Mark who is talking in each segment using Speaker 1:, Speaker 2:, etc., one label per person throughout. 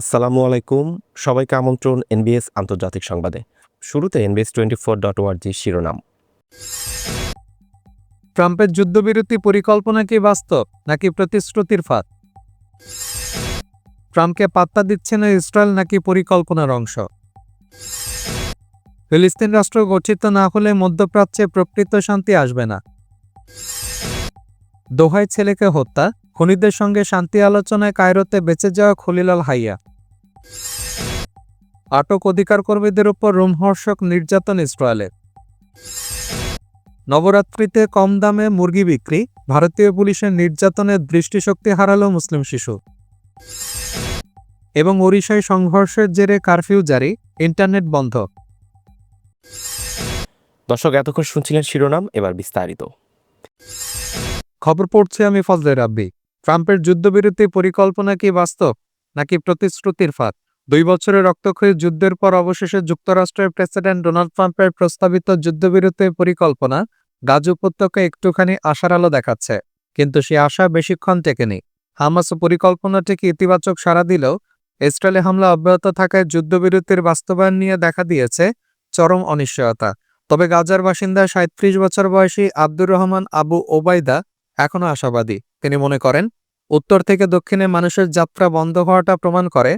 Speaker 1: আসসালামু আলাইকুম। সবাইকে আমন্ত্রণ এনবিএস আন্তর্জাতিক সংবাদে। শুরুতে এনবিএস টোয়েন্টি ফোর ডট ওয়ার্জি শিরোনাম।
Speaker 2: ট্রাম্পের যুদ্ধবিরতি পরিকল্পনা কি বাস্তব, নাকি প্রতিশ্রুতির ফাঁদ? ট্রাম্পকে পাত্তা দিচ্ছে না ইসরায়েল, নাকি পরিকল্পনার অংশ? ফিলিস্তিন রাষ্ট্র গঠিত না হলে মধ্যপ্রাচ্যে প্রকৃত শান্তি আসবে না। দোহায় ছেলেকে হত্যা? খনিদের সঙ্গে শান্তি আলোচনায় কায়রোতে বেঁচে যাওয়া খলিলাল হাইয়া। আটক অধিকার কর্মীদের উপর রোমহর্ষক নির্যাতন ইসরায়েলের। নবরাত্রিতে কম দামে মুরগি বিক্রি ভারতীয় পুলিশের নির্যাতনের দৃষ্টিশক্তি হারালো মুসলিম শিশু। এবং ওড়িশায় সংঘর্ষের জেরে কারফিউ জারি ইন্টারনেট বন্ধ।
Speaker 1: দর্শক এতক্ষণ শুনছিলেন শিরোনাম এবার বিস্তারিত।
Speaker 2: খবর পড়ছি আমি ফজলে রাব্বি। ট্রাম্পের যুদ্ধবিরতি পরিকল্পনা কি বাস্তব, নাকি প্রতিশ্রুতির ফাঁদ? দুই বছরের রক্তক্ষয়ী যুদ্ধের পর অবশেষে যুক্তরাষ্ট্রের প্রেসিডেন্ট ডোনাল্ড ট্রাম্পের প্রস্তাবিত যুদ্ধবিরতির পরিকল্পনা গাজ উপত্যকা একটুখানি আশার আলো দেখাচ্ছে। কিন্তু সে আশা বেশিক্ষণ টেকেনি। হামাস পরিকল্পনাটিকে ইতিবাচক সাড়া দিলেও ইসরায়েলে হামলা অব্যাহত থাকায় যুদ্ধবিরতির বাস্তবায়ন নিয়ে দেখা দিয়েছে চরম অনিশ্চয়তা। তবে গাজার বাসিন্দা সাঁত্রিশ বছর বয়সী আব্দুর রহমান আবু ওবায়দা এখনও আশাবাদী। তিনি মনে করেন উত্তর থেকে দক্ষিণে মানুষের যাত্রা বন্ধ হওয়াটা প্রমাণ করে,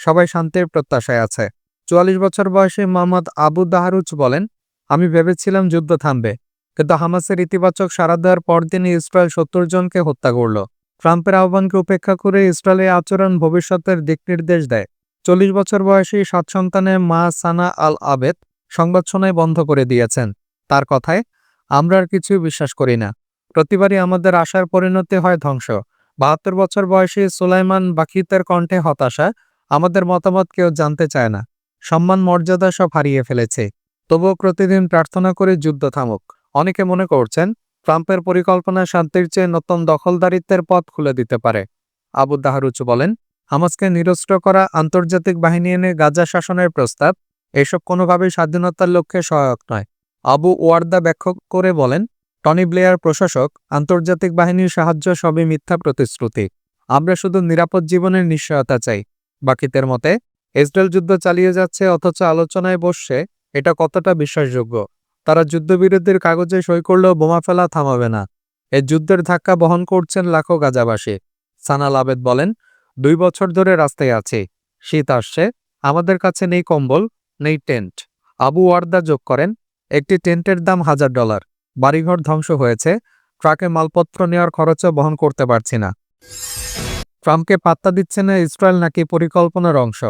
Speaker 2: সবাই শান্তির প্রত্যাশায় আছে। চুয়াল্লিশ বছর বয়সী মোহাম্মদ আবু দাহারুজ বলেন, আমি ভেবেছিলাম যুদ্ধ থামবে, কিন্তু হামাসের ইতিবাচক সাড়া দেওয়ার পরদিনই ইসরায়েল সত্তর জনকে হত্যা করল। ট্রাম্পের আহ্বানকে উপেক্ষা করে ইসরায়েলের আচরণ ভবিষ্যতের দিক নির্দেশ দেয়। চল্লিশ বছর বয়সী সাত সন্তানের মা সানা আল আবেদ সংবাদ শোনায় বন্ধ করে দিয়েছেন। তার কথায়, আমরা আর কিছুই বিশ্বাস করি না। প্রতিবারই আমাদের আশার পরিণতি হয় ধ্বংস। বাহাত্তর বছর বয়সী সুলাইমান বাকিতের কণ্ঠে হতাশা, আমাদের মতামত কেউ জানতে চায় না। সম্মান, মর্যাদা সব হারিয়ে ফেলেছে। তবুও প্রতিদিন প্রার্থনা করে যুদ্ধ থামুক। অনেকে মনে করছেন, ট্রাম্পের পরিকল্পনা শান্তির চেয়ে নতুন দখলদারিত্বের পথ খুলে দিতে পারে। আবু দাহারুচু বলেন, হামাসকে নিরস্ত্র করা আন্তর্জাতিক বাহিনী এনে গাজা শাসনের প্রস্তাব, এসব কোনোভাবেই স্বাধীনতার লক্ষ্যে সহায়ক নয়। আবু ওয়ার্দা ব্যাখ্যা করে বলেন টনি ব্লেয়ার প্রশাসক, আন্তর্জাতিক বাহিনীর সাহায্য সবই মিথ্যা প্রতিশ্রুতি। আমরা শুধু নিরাপদ জীবনের নিশ্চয়তা চাই। বাকিদের মতে, ইসরায়েল যুদ্ধ চালিয়ে যাচ্ছে অথচ আলোচনায় বসছে, এটা কতটা বিশ্বাসযোগ্য? তারা যুদ্ধবিরোধীর কাগজে সই করলেও বোমা ফেলা থামাবে না। এ যুদ্ধের ধাক্কা বহন করছেন লাখো গাজাবাসী। সানাল আবেদ বলেন, দুই বছর ধরে রাস্তায় আছে। শীত আসছে, আমাদের কাছে নেই কম্বল, নেই টেন্ট। আবু ওয়ার্দা যোগ করেন, একটি টেন্টের দাম হাজার ডলার। বাড়িঘর ধ্বংস হয়েছে, ট্রাকে মালপত্র নেওয়ার খরচও বহন করতে পারছি না। ট্রাম্পকে পাত্তা দিচ্ছে না ইসরায়েল নাকি পরিকল্পনার অংশ।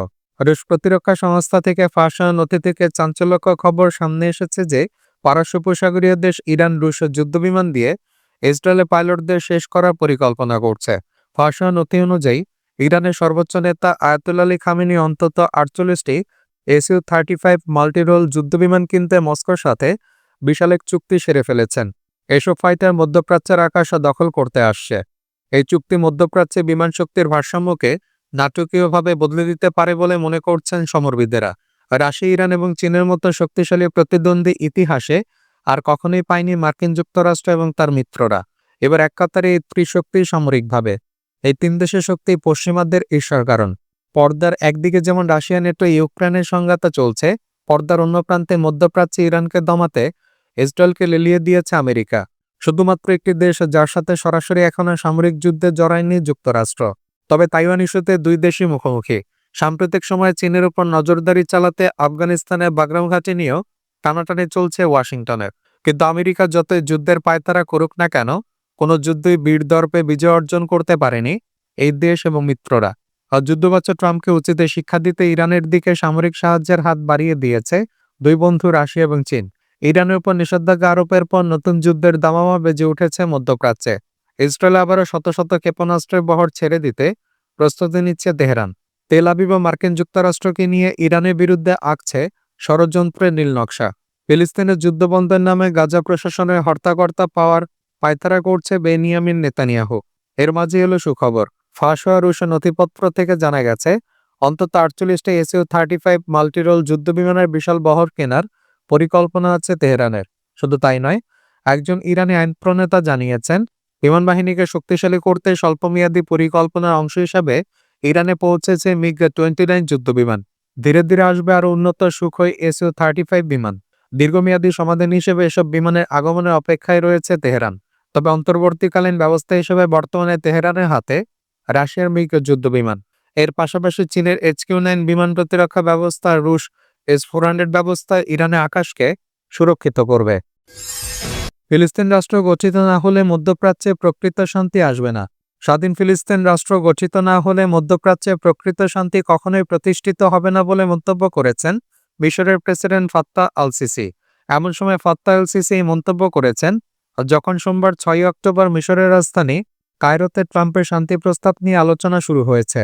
Speaker 2: রুশ প্রতিরক্ষা সংস্থা থেকে ফাঁসা নথি থেকে চাঞ্চল্যকর খবর সামনে এসেছে যে, পারস্য উপসাগরীয় দেশ ইরান রুশ যুদ্ধবিমান দিয়ে ইসরায়েলের পাইলটদের শেষ করার পরিকল্পনা করছে। ফাঁসা নথি অনুযায়ী, ইরানের সর্বোচ্চ নেতা আয়াতুল আলী খামিনি অন্তত আটচল্লিশটি এসইউ থার্টি ফাইভ মাল্টিরোল যুদ্ধবিমান কিনতে মস্কোর সাথে বিশাল এক চুক্তি সেরে ফেলেছেন। এসব ফাইটার মধ্যপ্রাচ্যের আকাশ দখল করতে আসছে। এই চুক্তি মধ্যপ্রাচ্যে বিমান শক্তির ভারসাম্যকে নাটকীয়ভাবে বদলে দিতে পারে বলে মনে করছেন সমরবিদেরা। রাশিয়া, ইরান এবং চীনের মতো শক্তিশালী প্রতিদ্বন্দ্বী ইতিহাসে আর কখনোই পায়নি মার্কিন যুক্তরাষ্ট্র এবং তার মিত্ররা। এবার এক কাতারে এই ত্রিশক্তি সামরিকভাবে। এই তিন দেশের শক্তি পশ্চিমাদের ঈর্ষার কারণ। পর্দার একদিকে যেমন রাশিয়া, নেটো, ইউক্রেনের সংঘাতা চলছে, পর্দার অন্য প্রান্তে মধ্যপ্রাচ্যে ইরানকে দমাতে ইসরায়েলকে লেলিয়ে দিয়েছে আমেরিকা। শুধুমাত্র একটি দেশ যার সাথে সরাসরি এখনও সামরিক যুদ্ধে জড়ায়নি যুক্তরাষ্ট্র। তবে তাইওয়ান ইস্যুতে দুই দেশই মুখোমুখি। সাম্প্রতিক সময়ে চীনের উপর নজরদারি চালাতে আফগানিস্তানের বাগরাম ঘাটি নিয়েও টানাটানি চলছে ওয়াশিংটনের। কিন্তু আমেরিকা যতই যুদ্ধের পায়তারা করুক না কেন, কোনো যুদ্ধই বীর দর্পে বিজয় অর্জন করতে পারেনি এই দেশ এবং মিত্ররা। আর যুদ্ধবাচ্য ট্রাম্পকে উচিত শিক্ষা দিতে ইরানের দিকে সামরিক সাহায্যের হাত বাড়িয়ে দিয়েছে দুই বন্ধু রাশিয়া এবং চীন। ইরানের উপর নিষেধাজ্ঞা আরোপের পর নতুন যুদ্ধের দামামা বেজে উঠেছে মধ্যপ্রাচ্যে। ইসরায়েল আবারও শত শত ক্ষেপণাস্ত্রের বহর ছেড়ে দিতে প্রস্তুতি নিচ্ছে তেহরান। তেল আবিব মার্কিন যুক্তরাষ্ট্রকে নিয়ে ইরানের বিরুদ্ধে আঁকছে ষড়যন্ত্রের নীল নকশা। ফিলিস্তিনের যুদ্ধবন্ধের নামে গাজা প্রশাসনের হর্তাকর্তা পাওয়ার পায়তারা করছে বেনিয়ামিন নেতানিয়াহু। এর মাঝে এলো সুখবর। ফাঁস হওয়া রুশ নথিপত্র থেকে জানা গেছে, অন্তত আটচল্লিশটা S U thirty five multirole যুদ্ধবিমানের বিশাল বহর কেনার পরিকল্পনা আছে তেহরানের। শুধু তাই নয়, একজন ইরানি আইন প্রণেতা জানিয়েছেন, বিমান বাহিনীকে শক্তিশালী করতে স্বল্পমেয়াদী পরিকল্পনার অংশ হিসাবে ইরানে পৌঁছেছে মিগ টোয়েন্টি নাইন যুদ্ধবিমান। ধীরে ধীরে আসবে আরও উন্নত সুখই এসইউ থার্টি ফাইভ বিমান। দীর্ঘমেয়াদী সমাধান হিসেবে এসব বিমানের আগমনের অপেক্ষায় রয়েছে তেহরান। তবে অন্তর্বর্তীকালীন ব্যবস্থা হিসেবে বর্তমানে তেহরানের হাতে রাশিয়ার মিগ যুদ্ধবিমান এর পাশাপাশি চীনের এইচকিউ নাইন বিমান প্রতিরক্ষা ব্যবস্থা রুশ এস ফোর হান্ড্রেড ব্যবস্থা ইরানের আকাশকে সুরক্ষিত করবে। ফিলিস্তিন রাষ্ট্র গঠিত না হলে মধ্যপ্রাচ্যে প্রকৃত শান্তি আসবে না। স্বাধীন ফিলিস্তিন রাষ্ট্র গঠিত না হলে মধ্যপ্রাচ্যে প্রকৃত শান্তি কখনোই প্রতিষ্ঠিত হবে না বলে মন্তব্য করেছেন মিশরের প্রেসিডেন্ট ফাত্তা আল সিসি এমন সময় ফাত্তা আল সিসি মন্তব্য করেছেন, যখন সোমবার ছয় অক্টোবর মিশরের রাজধানী কায়রোতে ট্রাম্পের শান্তি প্রস্তাব নিয়ে আলোচনা শুরু হয়েছে,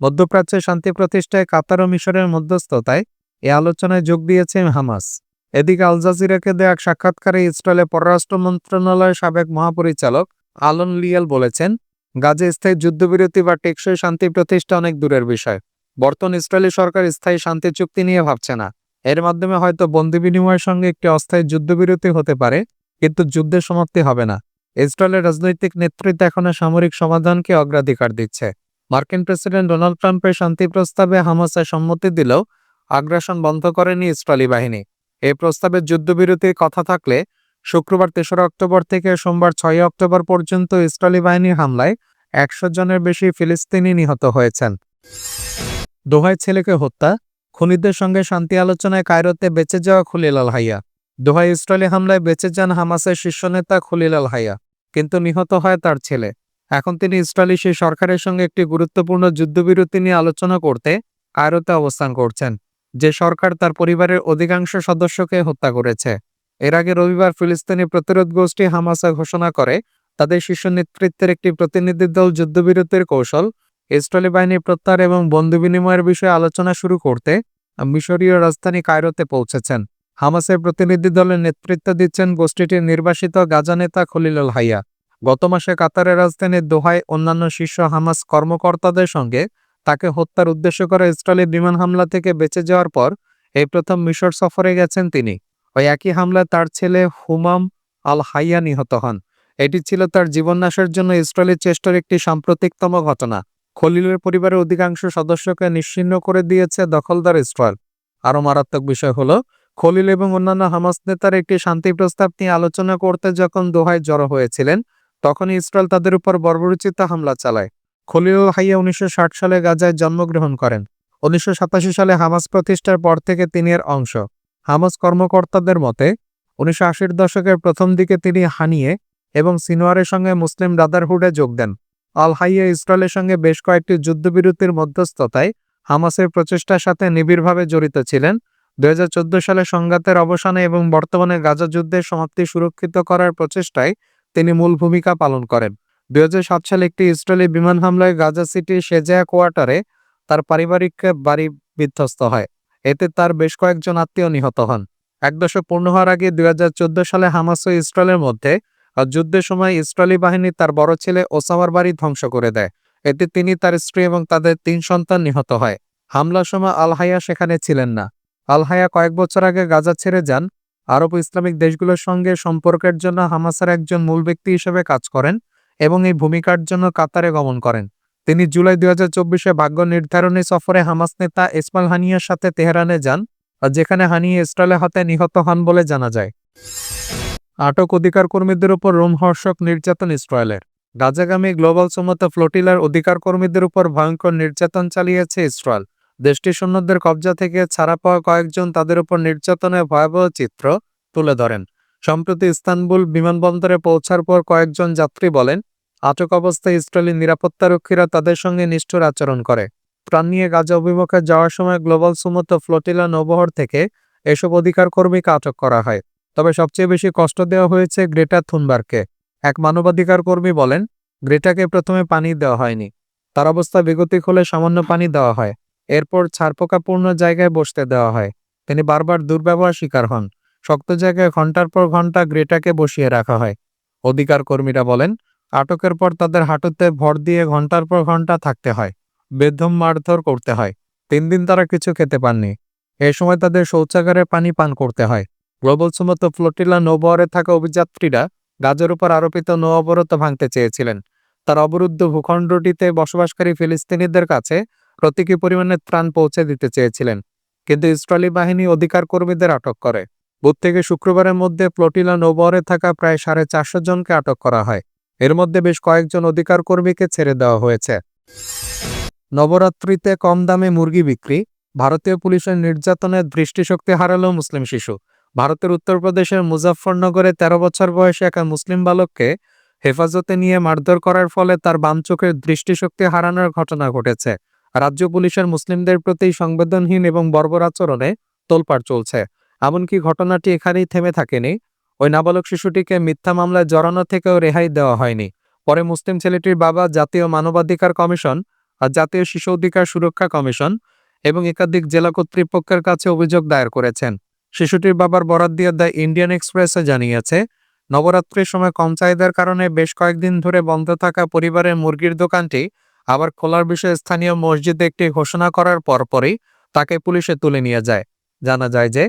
Speaker 2: মধ্যপ্রাচ্যে শান্তি প্রতিষ্ঠায় কাতার ও মিশরের মধ্যস্থতায় এ আলোচনায় যোগ দিয়েছে হামাস। এদিকে আল জাজিরাকে দেয়া এক সাক্ষাৎকারে ইসরায়েলের পররাষ্ট্র মন্ত্রণালয়ের সাবেক মহাপরিচালক আলন লিয়াল বলেছেন, গাজে স্থায়ী যুদ্ধবিরতি বা টেকসই শান্তি প্রতিষ্ঠা অনেক দূরের বিষয়। বর্তমান ইসরায়েলি সরকার স্থায়ী শান্তি চুক্তি নিয়ে ভাবছে না। এর মাধ্যমে হয়তো বন্দি বিনিময়ের সঙ্গে একটি অস্থায়ী যুদ্ধবিরতি হতে পারে, কিন্তু যুদ্ধের সমাপ্তি হবে না। ইসরায়েলের রাজনৈতিক নেতৃত্ব এখনও সামরিক সমাধানকে অগ্রাধিকার দিচ্ছে। মার্কিন প্রেসিডেন্ট ডোনাল্ড ট্রাম্পের শান্তি প্রস্তাবে হামাসের সম্মতি দিলেও আগ্রাসন বন্ধ করেনি ইসরায়েলি বাহিনী। এ প্রস্তাবে যুদ্ধবিরতির কথা থাকলে শুক্রবার তেসরা অক্টোবর থেকে সোমবার ছয় অক্টোবর পর্যন্ত ইসরায়েলি বাহিনীর হামলায় একশো জনের বেশি ফিলিস্তিনি নিহত হয়েছেন। দোহায় ছেলেকে হত্যা, খুনিদের সঙ্গে শান্তি আলোচনায় কায়রোতে বেঁচে যাওয়া খুলিল আল হাইয়া। দোহায় ইসরায়েলি হামলায় বেঁচে যান হামাসের শীর্ষ নেতা খুলিল আল হাইয়া, কিন্তু নিহত হয় তার ছেলে। এখন তিনি ইসরায়েলি সেই সরকারের সঙ্গে একটি গুরুত্বপূর্ণ যুদ্ধবিরতি নিয়ে আলোচনা করতে কায়রোতে অবস্থান করছেন। যে সরকার তার পরিবারের অধিকাংশ সদস্যকে হত্যা করেছে। এর আগে রবিবার ফিলিস্তিনি প্রতিরোধ গোষ্ঠী হামাসা ঘোষণা করে, তাদের শীর্ষ নেতৃত্বের একটি প্রতিনিধি দল যুদ্ধবিরতির কৌশল ইসরায়েলি বাহিনী প্রত্যাহার এবং বন্ধু বিনিময়ের বিষয়ে আলোচনা শুরু করতে মিশরীয় রাজধানী কায়রোতে পৌঁছেছেন। হামাসের প্রতিনিধি দলের নেতৃত্ব দিচ্ছেন গোষ্ঠীটির নির্বাসিত গাজা নেতা খলিলুল হাইয়া। গত মাসে কাতারের রাজধানী দোহায় অন্যান্য শীর্ষ হামাস কর্মকর্তাদের সঙ্গে তাকে হত্যার উদ্দেশ্য করে ইসরায়েলি বিমান হামলা থেকে বেঁচে যাওয়ার পর এই প্রথম মিশর সফরে গেছেন তিনি। ওই একই হামলায় তার ছেলে হুমাম আল হাইয়া নিহত হন। এটি ছিল তার জীবননাশের জন্য ইসরায়েলের চেষ্টার একটি সাম্প্রতিকতম ঘটনা। খলিলের পরিবারের অধিকাংশ সদস্যকে নিশ্চিহ্ন করে দিয়েছে দখলদার ইসরায়েল। আরও মারাত্মক বিষয় হলো, খলিল এবং অন্যান্য হামাস নেতার একটি শান্তি প্রস্তাব নিয়ে আলোচনা করতে যখন দোহায় জড়ো হয়েছিলেন, তখনই ইসরায়েল তাদের উপর বর্বরচিত হামলা চালায়। খলিল হাইয়া উনিশশো ষাট সালে গাজায় জন্মগ্রহণ করেন। উনিশশো সাতাশি সালে হামাস প্রতিষ্ঠার পর থেকে তিনি এর অংশ। হামাস কর্মকর্তাদের মতে, উনিশশো আশির দশকের প্রথম দিকে তিনি হানিয়ে এবং সিনোয়ারের সঙ্গে মুসলিম ব্রাদারহুডে যোগ দেন। আল হাইয়া ইসরায়েলের সঙ্গে বেশ কয়েকটি যুদ্ধবিরতির মধ্যস্থতায় হামাসের প্রচেষ্টার সাথে নিবিড়ভাবে জড়িত ছিলেন। দু হাজার চোদ্দ সালে সংঘাতের অবসানে এবং বর্তমানে গাজা যুদ্ধের সমাপ্তি সুরক্ষিত করার প্রচেষ্টায় তিনি মূল ভূমিকা পালন করেন। দুই হাজার সাত সালে একটি ইসরায়েলি বিমান হামলায় গাজা সিটির সেজায়া কোয়ার্টারে তার পারিবারিক বাড়ি বিধ্বস্ত হয়। এতে তার বেশ কয়েকজন আত্মীয় নিহত হন। এক দশক পূর্ণ হওয়ার আগে দুই হাজার চোদ্দ সালে হামাস ও ইসরায়েলের মধ্যে যুদ্ধের সময় ইসরায়েলি বাহিনী তার বড় ছেলে ওসামার বাড়ি ধ্বংস করে দেয়। এতে তিনি তার স্ত্রী এবং তাদের তিন সন্তান নিহত হয়। হামলার সময় আল হাইয়া সেখানে ছিলেন না। আল হাইয়া কয়েক বছর আগে গাজা ছেড়ে যান। আরব ইসলামিক দেশগুলোর সঙ্গে সম্পর্কের জন্য হামাসের একজন মূল ব্যক্তি হিসেবে কাজ করেন। এবং এই ভূমিকার জন্য কাতারে গমন করেন। তিনি জুলাই দুই হাজার চব্বিশে ভাগ্য নির্ধারণী সফরে হামাস নেতা ইসমাইল হানিয়ার সাথে তেহরানে যান, যেখানে হানিয়া ইসরায়েলের হাতে নিহত হন বলে জানা যায়। আটক অধিকার কর্মীদের উপর রোমহর্ষক নির্যাতন ইসরায়েলের। গাজাগামী গ্লোবাল সমতা ফ্লোটিলার অধিকার কর্মীদের উপর ভয়ঙ্কর নির্যাতন চালিয়েছে ইসরায়েল। দেশটির সৈন্যদের কবজা থেকে ছাড়া পাওয়া কয়েকজন তাদের উপর নির্যাতনের ভয়াবহ চিত্র তুলে ধরেন। সম্প্রতি ইস্তানবুল বিমানবন্দরে পৌঁছার পর কয়েকজন যাত্রী বলেন আটক অবস্থায় ইসরায়েলি নিরাপত্তারক্ষীরা তাদের সঙ্গে নিষ্ঠুর আচরণ করে। প্রাণ নিয়ে গাজা অভিমুখে যাওয়ার সময় গ্লোবাল সুমত ফ্লোটিলা নৌবহর থেকে এসব অধিকার কর্মীকে আটক করা হয়। তবে সবচেয়ে বেশি কষ্ট দেওয়া হয়েছে গ্রেটা থুনবার্গকে। এক মানবাধিকার কর্মী বলেন, গ্রেটাকে প্রথমে পানি দেওয়া হয়নি। তার অবস্থা বেগতিক হলে সামান্য পানি দেওয়া হয়। এরপর ছারপোকাপূর্ণ জায়গায় বসতে দেওয়া হয়। তিনি বারবার দুর্ব্যবহার শিকার হন। শক্ত জায়গায় ঘণ্টার পর ঘণ্টা গ্রেটাকে বসিয়ে রাখা হয়। অধিকার কর্মীরা বলেন আটকের পর তাদের হাঁটুতে ভর দিয়ে ঘণ্টার পর ঘণ্টা থাকতে হয় বেদম মারধর করতে হয়, তিন দিন তারা কিছু খেতে পাননি। এ সময় তাদের শৌচাগারে পানি পান করতে হয়। গ্লোবাল সুমত ফ্লোটিলা নৌবহরে থাকা অভিযাত্রীরা গাজের উপর আরোপিত নৌ অবরোধ ভাঙতে চেয়েছিলেন। তার অবরুদ্ধ ভূখণ্ডটিতে বসবাসকারী ফিলিস্তিনিদের কাছে প্রতীকী পরিমাণে ত্রাণ পৌঁছে দিতে চেয়েছিলেন, কিন্তু ইসরায়েলি বাহিনী অধিকার কর্মীদের আটক করে। বুধ থেকে শুক্রবারের মধ্যে প্লটিলা নৌবহরে থাকা প্রায় সাড়ে চারশো জনকে আটক করা হয়। এর মধ্যে বেশ কয়েকজন অধিকার কর্মীকে ছেড়ে দেওয়া হয়েছে। নবরাত্রিতে কম দামে মুরগি বিক্রি, ভারতীয় পুলিশের নির্যাতনের দৃষ্টিশক্তি হারালো মুসলিম শিশু। ভারতের উত্তরপ্রদেশের মুজাফফরনগরে তেরো বছর বয়সে এক মুসলিম বালককে হেফাজতে নিয়ে মারধর করার ফলে তার বাম চোখের দৃষ্টিশক্তি হারানোর ঘটনা ঘটেছে। রাজ্য পুলিশের মুসলিমদের প্রতি সংবেদনহীন এবং বর্বর আচরণে তোলপাড় চলছে। এমনকি ঘটনাটি এখানেই থেমে থাকেনি। ওই নাবালক শিশুটিকে মিথ্যা মামলায় জড়ানো থেকেও রেহাই দেওয়া হয়নি। পরে মুসলিম ছেলেটির বাবা জাতীয় মানবাধিকার কমিশন আর জাতীয় শিশু অধিকার সুরক্ষা কমিশন এবং একাধিক জেলা কর্তৃপক্ষের কাছে অভিযোগ দায়ের করেছেন। শিশুটির বাবার বরাত দিয়ে দ্য ইন্ডিয়ান এক্সপ্রেসে জানিয়েছে, নবরাত্রির সময় কম চাহিদার কারণে বেশ কয়েকদিন ধরে বন্ধ থাকা পরিবারের মুরগির দোকানটি আবার খোলার বিষয়ে স্থানীয় মসজিদে একটি ঘোষণা করার পরপরই তাকে পুলিশে তুলে নিয়ে যায়। জানা যায় যে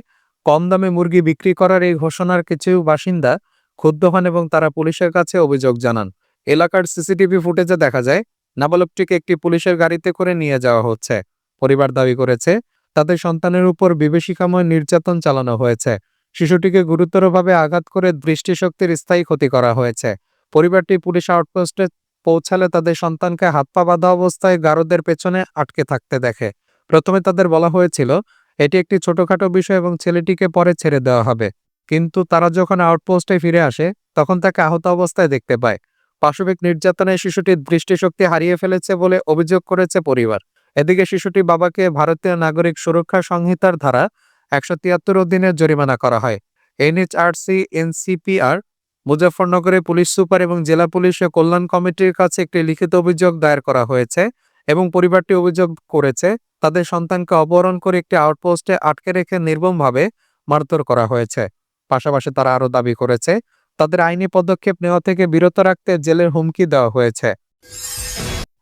Speaker 2: কম দামে মুরগি বিক্রি করার এই ঘোষণার কিছু বাসিন্দা ক্ষুব্ধ হন এবং তারা পুলিশের কাছে অভিযোগ জানান। এলাকার সিসিটিভি ফুটেজে দেখা যায়, নাবালকটিকে একটি পুলিশের গাড়িতে করে নিয়ে যাওয়া হচ্ছে। পরিবার দাবি করেছে, তাদের সন্তানের উপর বিবেশিকাময় নির্যাতন চালানো হয়েছে। শিশুটিকে গুরুতরভাবে আঘাত করে দৃষ্টিশক্তির স্থায়ী ক্ষতি করা হয়েছে। পরিবারটি পুলিশ আউটপোস্টে পৌঁছালে তাদের সন্তানকে হাত পা বাঁধা অবস্থায় গারদের পেছনে আটকে থাকতে দেখে। প্রথমে তাদের বলা হয়েছিল এটি একটি ছোটখাটো বিষয় এবং ছেলেটিকে পরে ছেড়ে দেওয়া হবে। কিন্তু তারা যখন আউটপোস্টে ফিরে আসে, তখন তাকে আহত অবস্থায় দেখতে পায়। পাশবিক নির্যাতনে শিশুটির দৃষ্টিশক্তি হারিয়ে ফেলেছে বলে অভিযোগ করেছে পরিবার। এদিকে শিশুটি বাবাকে ভারতীয় নাগরিক সুরক্ষা সংহিতার ধারা একশো তিয়াত্তর অধীনে জরিমানা করা হয়। এনএইচআরসি, এনসিপিআর মুজাফরনগরে পুলিশ সুপার এবং জেলা পুলিশ ও কল্যাণ কমিটির কাছে একটি লিখিত অভিযোগ দায়ের করা হয়েছে। এবং পরিবারটি অভিযোগ করেছে, তাদের সন্তানকে অপহরণ করে একটি আউটপোস্টে আটকে রেখে নির্মমভাবে মারধর করা হয়েছে। পাশাপাশি তারা আরও দাবি করেছে, তাদের আইনি পদক্ষেপ নেওয়া থেকে বিরত রাখতে জেলের হুমকি দেওয়া হয়েছে।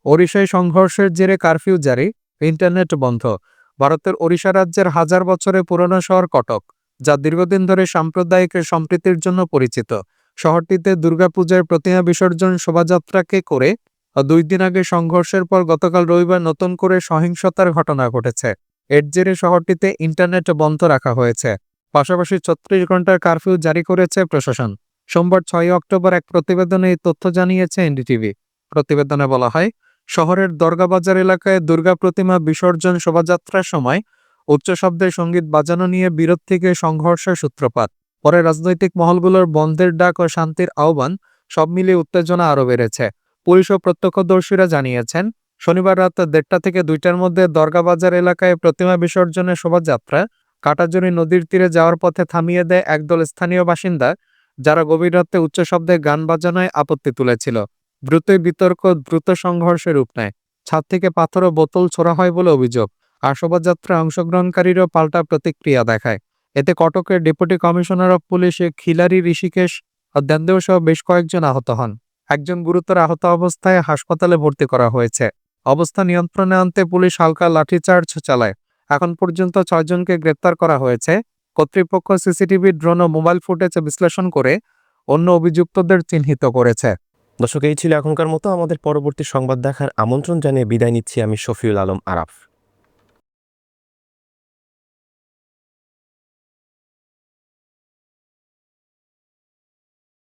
Speaker 2: ওড়িশায় সংঘর্ষের জেরে কারফিউ জারি, ইন্টারনেট বন্ধ। ভারতের ওড়িশা রাজ্যের হাজার বছরের পুরনো শহর কটক, যা দীর্ঘদিন ধরে সাম্প্রদায়িক সম্প্রীতির জন্য পরিচিত। শহরটিতে দুর্গাপূজার প্রতিমা বিসর্জন শোভাযাত্রাকে করে দুই দিন আগে সংঘর্ষের পর গতকাল রবিবার নতুন করে সহিংসতার ঘটনা ঘটেছে। এর জেরে শহরটিতে ইন্টারনেট বন্ধ রাখা হয়েছে। পাশাপাশি ছত্রিশ ঘণ্টার কারফিউ জারি করেছে প্রশাসন। সোমবার ছয় অক্টোবর এক প্রতিবেদনে এই তথ্য জানিয়েছে এনডিটিভি। প্রতিবেদনে বলা হয়, শহরের দরগাবাজার এলাকায় দুর্গা প্রতিমা বিসর্জন শোভাযাত্রার সময় উচ্চ শব্দে সংগীত বাজানো নিয়ে বিরোধ থেকে সংঘর্ষের সূত্রপাত। পরে রাজনৈতিক মহলগুলোর বন্ধের ডাক ও শান্তির আহ্বান সব মিলিয়ে উত্তেজনা আরও বেড়েছে। পুলিশ ও প্রত্যক্ষদর্শীরা জানিয়েছেন, শনিবার রাত দেড়টা থেকে দুইটার মধ্যে দরগাবাজার এলাকায় প্রতিমা বিসর্জনের শোভাযাত্রা কাটাজুরি নদীর তীরে যাওয়ার পথে থামিয়ে দেয় একদল স্থানীয় বাসিন্দা, যারা গভীর রাতে উচ্চ শব্দে গান বাজানোয় আপত্তি তুলেছিল। দ্রুতই বিতর্ক দ্রুত সংঘর্ষের রূপ নেয়। ছাদ থেকে পাথর ও বোতল ছোড়া হয় বলে অভিযোগ, আর শোভাযাত্রায় অংশগ্রহণকারীরাও পাল্টা প্রতিক্রিয়া দেখায়। এতে কটকের deputy commissioner of police Khilari Hrishikesh ও দেন্দেও সহ বেশ কয়েকজন আহত হন। একজন গুরুতর আহত অবস্থায় হাসপাতালে ভর্তি করা হয়েছে। অবস্থা নিয়ন্ত্রণে আনতে পুলিশ হালকা লাঠিচার্জ চালায়। এখন পর্যন্ত ছয়জনকে গ্রেপ্তার করা হয়েছে। কর্তৃপক্ষ সিসিটিভি, ড্রোন ও মোবাইল ফুটেজ বিশ্লেষণ করে অন্য অভিযুক্তদের চিহ্নিত করেছে।
Speaker 1: দর্শক, এই ছিল এখনকার মতো। আমাদের পরবর্তী সংবাদ দেখার আমন্ত্রণ জানিয়ে বিদায় নিচ্ছি আমি শফিউল আলম আরাফ।